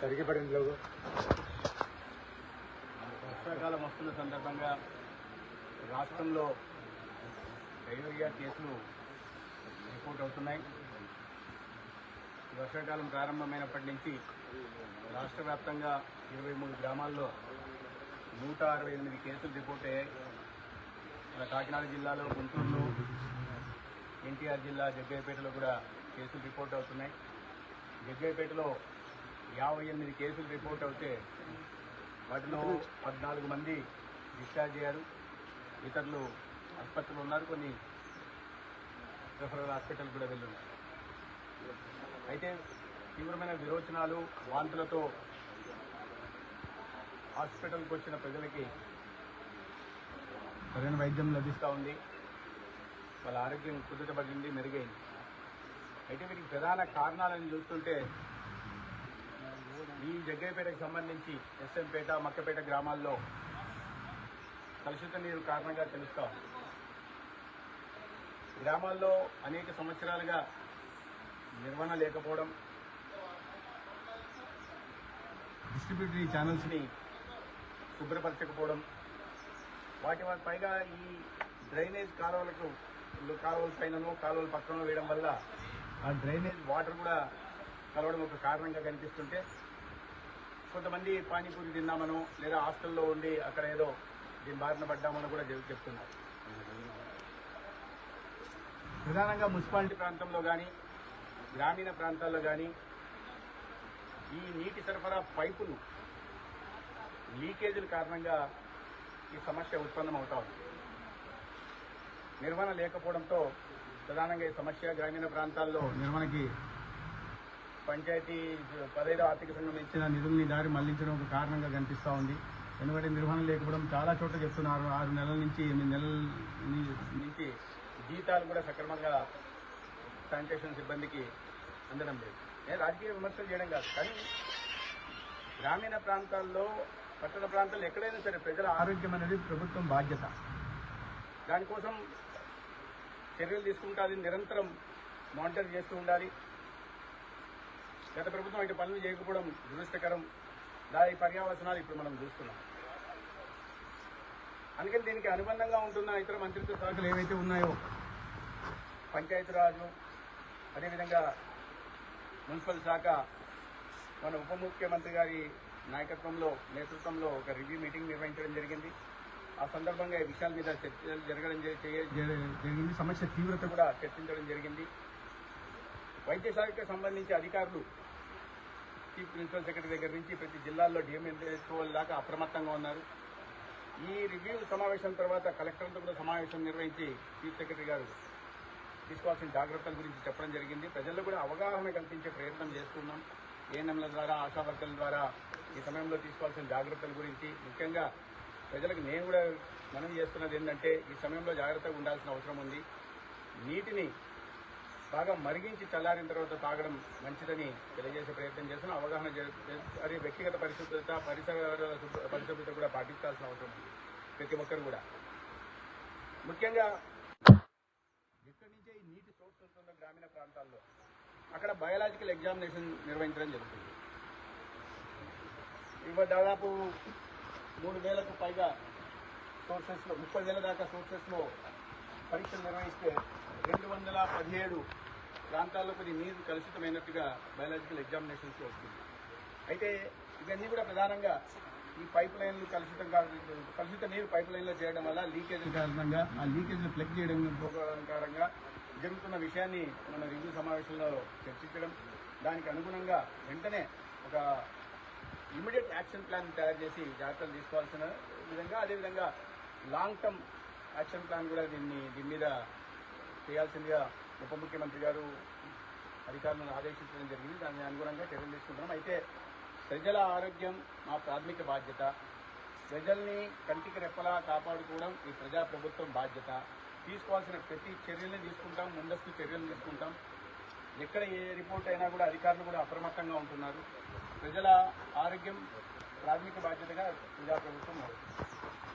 సరిగ్గా పడింది లోగు. వర్షాకాలం వస్తున్న సందర్భంగా రాష్ట్రంలో డైరియా కేసులు రిపోర్ట్ అవుతున్నాయి. వర్షాకాలం ప్రారంభమైనప్పటి నుంచి రాష్ట్ర వ్యాప్తంగా ఇరవై మూడు గ్రామాల్లో నూట అరవై ఎనిమిది కేసులు రిపోర్ట్ అయ్యాయి. మన కాకినాడ జిల్లాలో గుంటూరులో ఎన్టీఆర్ జిల్లా జగ్గయ్యపేటలో కూడా కేసులు రిపోర్ట్ అవుతున్నాయి. జగ్గయ్యపేటలో యాభై ఎనిమిది కేసులు రిపోర్ట్ అవుతే వాటిలో పద్నాలుగు మంది డిశ్చార్జ్ అయ్యారు. ఇతరులు ఆసుపత్రులు ఉన్నారు. కొన్ని రెఫరల్ హాస్పిటల్ కూడా వెళ్ళున్నారు అయితే తీవ్రమైన విరోచనాలు వాంతులతో హాస్పిటల్కి వచ్చిన ప్రజలకి సరైన వైద్యం లభిస్తూ ఉంది. వాళ్ళ ఆరోగ్యం కుదుటపడింది మెరుగైంది. అయితే వీటికి ప్రధాన కారణాలను చూస్తుంటే ఈ జగ్గయ్యపేటకు సంబంధించి ఎస్ఎంపేట మక్కపేట గ్రామాల్లో కలుషిత నీరు కారణంగా తెలుస్తా. గ్రామాల్లో అనేక సంవత్సరాలుగా నిర్వహణ లేకపోవడం డిస్ట్రిబ్యూటరీ ఛానల్స్ని శుభ్రపరచకపోవడం వాటి వాటి పైగా ఈ డ్రైనేజ్ కాలువలకు కాలువల పైనను కాలువల పక్కన వేయడం వల్ల ఆ డ్రైనేజ్ వాటర్ కూడా కలవడం ఒక కారణంగా కనిపిస్తుంటే కొంతమంది పానీపూరి తిన్నామనో లేదా హాస్టల్లో ఉండి అక్కడ ఏదో దీని బారిన పడ్డామని కూడా చెప్తున్నారు. ప్రధానంగా మున్సిపాలిటీ ప్రాంతంలో కానీ గ్రామీణ ప్రాంతాల్లో కానీ ఈ నీటి సరఫరా పైపులు లీకేజీల కారణంగా ఈ సమస్య ఉత్పన్నం అవుతా ఉంది. నిర్వహణ లేకపోవడంతో ప్రధానంగా ఈ సమస్య గ్రామీణ ప్రాంతాల్లో నిర్వహణకి పంచాయతీ పదహైదు ఆర్థిక సంఘం ఇచ్చిన నిధుల్ని దారి మళ్ళించడం ఒక కారణంగా కనిపిస్తూ ఉంది. ఎందుకంటే నిర్వహణ లేకపోవడం చాలా చోట్ల చెప్తున్నారు. ఆరు నెలల నుంచి ఎనిమిది నెలల నుంచి జీతాలు కూడా సక్రమంగా శానిటేషన్ సిబ్బందికి అందడం లేదు. నేను రాజకీయ విమర్శలు చేయడం కాదు. కానీ గ్రామీణ ప్రాంతాల్లో పట్టణ ప్రాంతాల్లో ఎక్కడైనా సరే ప్రజల ఆరోగ్యం అనేది ప్రభుత్వం బాధ్యత. దానికోసం చర్యలు తీసుకుంటాది నిరంతరం మానిటర్ చేస్తూ ఉండాలి. గత ప్రభుత్వం ఇటు పనులు చేయకపోవడం దురదృష్టకరం. దాని పర్యావసనాలు ఇప్పుడు మనం చూస్తున్నాం. అందుకని దీనికి అనుబంధంగా ఉంటున్న ఇతర మంత్రిత్వ శాఖలు ఏవైతే ఉన్నాయో పంచాయతీరాజు అదేవిధంగా మున్సిపల్ శాఖ మన ఉప ముఖ్యమంత్రి గారి నాయకత్వంలో నేతృత్వంలో ఒక రివ్యూ మీటింగ్ నిర్వహించడం జరిగింది. ఆ సందర్భంగా ఈ విషయాల మీద చర్చలు జరగడం జరిగింది. సమస్య తీవ్రత కూడా చర్చించడం జరిగింది. వైద్య శాఖకు సంబంధించి అధికారులు చీఫ్ ప్రిన్సిపల్ సెక్రటరీ దగ్గర నుంచి ప్రతి జిల్లాల్లో డిఎంఎన్హెచ్ఓ దాకా అప్రమత్తంగా ఉన్నారు. ఈ రివ్యూ సమావేశం తర్వాత కలెక్టర్లతో కూడా సమావేశం నిర్వహించి చీఫ్ సెక్రటరీ గారు తీసుకోవాల్సిన జాగ్రత్తల గురించి చెప్పడం జరిగింది. ప్రజల్లో కూడా అవగాహన కల్పించే ప్రయత్నం చేస్తున్నాం. ఏఎన్ఎంల ద్వారా ఆశా ద్వారా ఈ సమయంలో తీసుకోవాల్సిన జాగ్రత్తల గురించి. ముఖ్యంగా ప్రజలకు నేను కూడా మనం చేస్తున్నది ఏంటంటే ఈ సమయంలో జాగ్రత్తగా ఉండాల్సిన అవసరం ఉంది. నీటిని బాగా మరిగించి చల్లారిన తర్వాత తాగడం మంచిదని తెలియజేసే ప్రయత్నం చేస్తున్నాం. అవగాహన చే- అదే వ్యక్తిగత పరిశుభ్రత పరిసర పరిశుభ్రత కూడా పాటించాల్సిన అవసరం ఉంది ప్రతి ఒక్కరు కూడా. ముఖ్యంగా ఎక్కడి నుంచే ఈ నీటి సోర్స్ ఉంటుందో గ్రామీణ ప్రాంతాల్లో అక్కడ బయాలజికల్ ఎగ్జామినేషన్ నిర్వహించడం జరుగుతుంది. ఇవ దాదాపు మూడు వేలకు పైగా సోర్సెస్లో ముప్పై వేల దాకా సోర్సెస్లో పరీక్షలు నిర్వహిస్తే రెండు వందల పదిహేడు ప్రాంతాల్లో కొన్ని నీరు కలుషితమైనట్టుగా బయాలజికల్ ఎగ్జామినేషన్స్ వస్తుంది. అయితే ఇవన్నీ కూడా ప్రధానంగా ఈ పైప్ లైన్లు కలుషితం కలుషిత నీరు పైప్ లైన్లో చేయడం వల్ల లీకేజీల కారణంగా ఆ లీకేజీలు ప్లగ్ చేయడం కారణంగా జరుగుతున్న విషయాన్ని మన రివ్యూ సమావేశంలో చర్చించడం. దానికి అనుగుణంగా వెంటనే ఒక ఇమీడియట్ యాక్షన్ ప్లాన్ తయారు చేసి జాగ్రత్తలు తీసుకోవాల్సిన విధంగా అదేవిధంగా లాంగ్ టర్మ్ యాక్షన్ ప్లాన్ కూడా దీన్ని దీని మీద చేయాల్సిందిగా ఉప ముఖ్యమంత్రి గారు అధికారులను ఆదేశించడం జరిగింది. దాని అనుగుణంగా చర్యలు తీసుకుంటున్నాం. అయితే ప్రజల ఆరోగ్యం మా ప్రాథమిక బాధ్యత. ప్రజల్ని కంటికి రెప్పలా కాపాడుకోవడం ఈ ప్రజా ప్రభుత్వం బాధ్యత. తీసుకోవాల్సిన ప్రతి చర్యలను తీసుకుంటాం ముందస్తు చర్యలు తీసుకుంటాం. ఎక్కడ ఏ రిపోర్ట్ అయినా కూడా అధికారులు కూడా అప్రమత్తంగా ఉంటున్నారు. ప్రజల ఆరోగ్యం ప్రాథమిక బాధ్యతగా ప్రజా ప్రభుత్వం